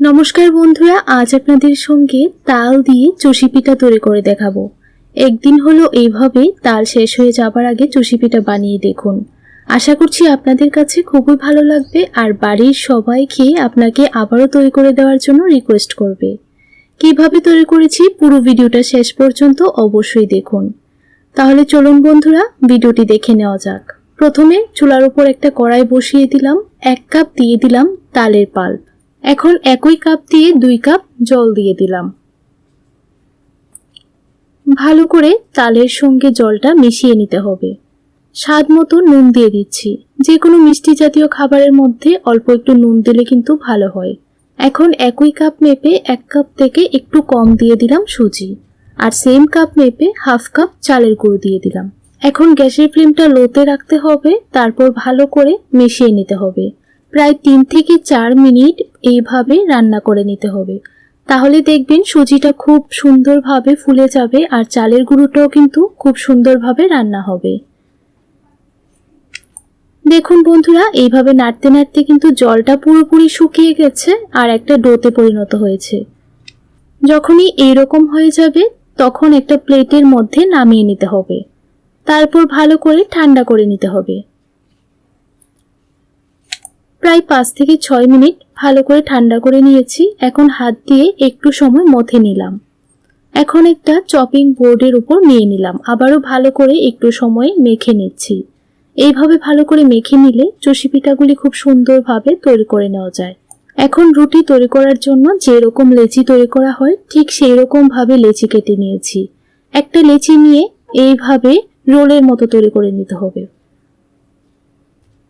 নমস্কার বন্ধুরা, আজ আপনাদের সঙ্গে তাল দিয়ে চষি পিঠা তৈরি করে দেখাবো। একদিন হলো এইভাবে তাল শেষ হয়ে যাবার আগে চষি পিঠা বানিয়ে দেখুন। আশা করছি আপনাদের কাছে খুবই ভালো লাগবে আর বাড়ির সবাই খেয়ে আপনাকে আবারও তৈরি করে দেওয়ার জন্য রিকোয়েস্ট করবে। কীভাবে তৈরি করেছি পুরো ভিডিওটা শেষ পর্যন্ত অবশ্যই দেখুন। তাহলে চলুন বন্ধুরা, ভিডিওটি দেখে নেওয়া যাক। প্রথমে চুলার উপর একটা কড়াই বসিয়ে দিলাম, এক কাপ দিয়ে দিলাম তালের পাল্প। এখন একই কাপ দিয়ে দুই কাপ জল দিয়ে দিলাম। ভালো করে তালের সঙ্গে জলটা মিশিয়ে নিতে হবে। স্বাদ মতো নুন দিয়ে দিচ্ছি। যে কোনো মিষ্টি জাতীয় খাবারের মধ্যে অল্প একটু নুন দিলে কিন্তু ভালো হয়। এখন একই কাপ মেপে এক কাপ থেকে একটু কম দিয়ে দিলাম সুজি। আর সেম কাপ মেপে হাফ কাপ চালের গুঁড়ো দিয়ে দিলাম। এখন গ্যাসের ফ্লেমটা লোতে রাখতে হবে, তারপর ভালো করে মিশিয়ে নিতে হবে। প্রায় তিন থেকে চার মিনিট এইভাবে রান্না করে নিতে হবে। তাহলে দেখবেন সুজিটা খুব সুন্দরভাবে ফুলে যাবে আর চালের গুঁড়োটাও কিন্তু খুব সুন্দরভাবে রান্না হবে। দেখুন বন্ধুরা, এইভাবে নাড়তে নাড়তে কিন্তু জলটা পুরোপুরি শুকিয়ে গেছে আর একটা ডোতে পরিণত হয়েছে। যখনই এইরকম হয়ে যাবে, তখন একটা প্লেটের মধ্যে নামিয়ে নিতে হবে। তারপর ভালো করে ঠান্ডা করে নিতে হবে। প্রায় পাঁচ থেকে ছয় মিনিট ভালো করে ঠান্ডা করে নিয়েছি। এখন হাত দিয়ে একটু সময় মথে নিলাম। এখন একটা চপিং বোর্ডের উপর নিয়ে নিলাম। আবারও ভালো করে একটু সময় মেখে নিচ্ছি। এইভাবে ভালো করে মেখে নিলে চষি পিঠাগুলি খুব সুন্দরভাবে তৈরি করে নেওয়া যায়। এখন রুটি তৈরি করার জন্য যে রকম লেচি তৈরি করা হয়, ঠিক সেই রকম ভাবে লেচি কেটে নিয়েছি। একটা লেচি নিয়ে এইভাবে রোলের মতো তৈরি করে নিতে হবে।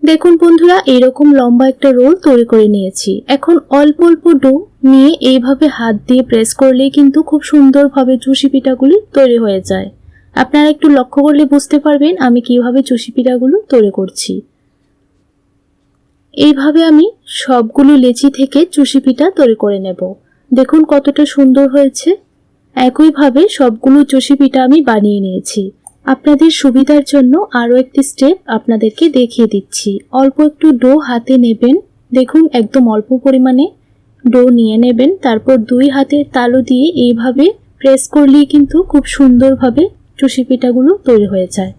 দেখুন বন্ধুরা, এরকম লম্বা একটা রোল তৈরি করে নিয়েছি। এখন অল্প অল্প ডো নিয়ে এইভাবে হাত দিয়ে প্রেস করলেই কিন্তু খুব সুন্দরভাবে চুষি পিঠাগুলি তৈরি হয়ে যায়। আপনারা একটু লক্ষ্য করলে বুঝতে পারবেন আমি কীভাবে চুষি পিঠাগুলো তৈরি করছি। এইভাবে আমি সবগুলো লেচি থেকে চুষি পিঠা তৈরি করে নেব। দেখুন কতটা সুন্দর হয়েছে। একইভাবে সবগুলো চষি পিঠা আমি বানিয়ে নিয়েছি। আপনাদের সুবিধার জন্য আরও একটি স্টেপ আপনাদেরকে দেখিয়ে দিচ্ছি। অল্প একটু ডো হাতে নেবেন। দেখুন, একদম অল্প পরিমাণে ডো নিয়ে নেবেন। তারপর দুই হাতের তালু দিয়ে এইভাবে প্রেস করলেই কিন্তু খুব সুন্দরভাবে চুষি পিঠাগুলো তৈরি হয়ে যায়।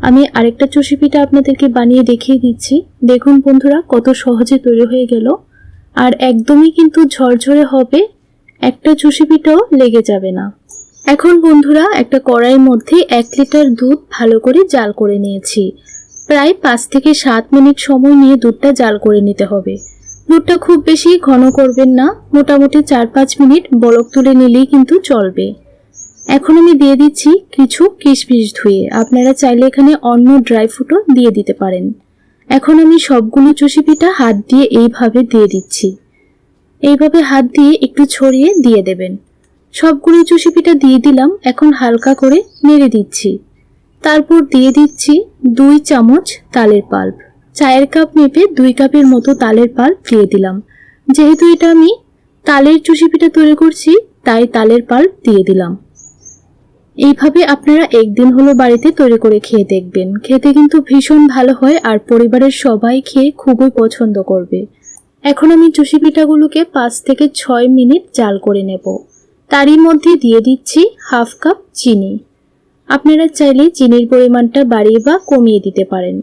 আমি আরেকটা চুষি পিঠা আপনাদেরকে বানিয়ে দেখিয়ে দিচ্ছি। দেখুন বন্ধুরা, কত সহজে তৈরি হয়ে গেল। আর একদমই কিন্তু ঝরঝরে হবে। একটা চুষি পিঠাও লেগে যাবে না। এখন বন্ধুরা, একটা কড়াইয়ের মধ্যে এক লিটার দুধ ভালো করে জাল করে নিয়েছি। প্রায় পাঁচ থেকে সাত মিনিট সময় নিয়ে দুধটা জাল করে নিতে হবে। দুধটা খুব বেশি ঘন করবেন না, মোটামুটি চার পাঁচ মিনিট বলক তুলে নিলেই কিন্তু চলবে। এখন আমি দিয়ে দিচ্ছি কিছু কিশমিশ ধুয়ে। আপনারা চাইলে এখানে অন্য ড্রাই ফ্রুটও দিয়ে দিতে পারেন। এখন আমি সবগুলো চষি পিঠা হাত দিয়ে এইভাবে দিয়ে দিচ্ছি। এইভাবে হাত দিয়ে একটু ছড়িয়ে দিয়ে দেবেন। সবগুলো চষি পিঠা দিয়ে দিলাম, এখন হালকা করে নেড়ে দিচ্ছি। তারপর দিয়ে দিচ্ছি দুই চামচ তালের পাল্প। চায়ের কাপ মেপে দুই কাপের মতো তালের পাল্প দিয়ে দিলাম। যেহেতু এটা আমি তালের চুষি পিঠা তৈরি করছি, তাই তালের পাল্প দিয়ে দিলাম। এইভাবে আপনারা একদিন হলো বাড়িতে তৈরি করে খেয়ে দেখবেন। খেতে কিন্তু ভীষণ ভালো হয় আর পরিবারের সবাই খেয়ে খুবই পছন্দ করবে। এখন আমি চুষি পিঠাগুলোকে পাঁচ থেকে ছয় মিনিট জাল করে নেব। তারই মধ্যে দিয়ে দিচ্ছি হাফ কাপ চিনি। আপনারা চাইলে চিনির পরিমাণটা বাড়িয়ে বা কমিয়ে দিতে পারেন।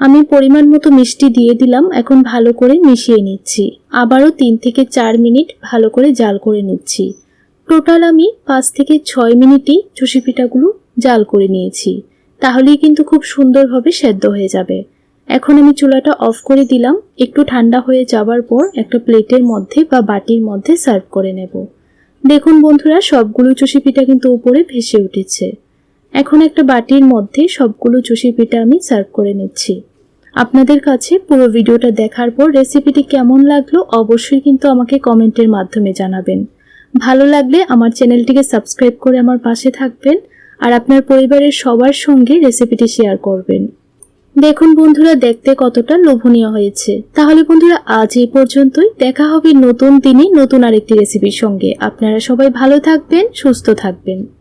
আমি পরিমাণ মতো মিষ্টি দিয়ে দিলাম, এখন ভালো করে মিশিয়ে নিচ্ছি। আবারও তিন থেকে চার মিনিট ভালো করে জাল করে নিচ্ছি। টোটাল আমি পাঁচ থেকে ছয় মিনিটই চুষি পিঠাগুলো জাল করে নিয়েছি। তাহলেই কিন্তু খুব সুন্দরভাবে সেদ্ধ হয়ে যাবে। এখন আমি চুলাটা অফ করে দিলাম। একটু ঠান্ডা হয়ে যাবার পর একটা প্লেটের মধ্যে বা বাটির মধ্যে সার্ভ করে নেব। দেখুন বন্ধুরা, সবগুলো চুষি পিঠা কিন্তু উপরে ভেসে উঠেছে। এখন একটা বাটির মধ্যে সবগুলো চুষি পিঠা আমি সার্ভ করে নিচ্ছি। আপনাদের কাছে পুরো ভিডিওটা দেখার পর রেসিপিটি কেমন লাগল অবশ্যই কিন্তু আমাকে কমেন্টের মাধ্যমে জানাবেন। ভালো লাগলে আমার চ্যানেলটিকে সাবস্ক্রাইব করে আমার পাশে থাকবেন আর আপনার পরিবারের সবার সঙ্গে রেসিপিটি শেয়ার করবেন। দেখুন বন্ধুরা, দেখতে কতটা লোভনীয় হয়েছে। তাহলে বন্ধুরা, আজ এই পর্যন্তই। দেখা হবে নতুন দিনে নতুন আরেকটি রেসিপির সঙ্গে। আপনারা সবাই ভালো থাকবেন, সুস্থ থাকবেন।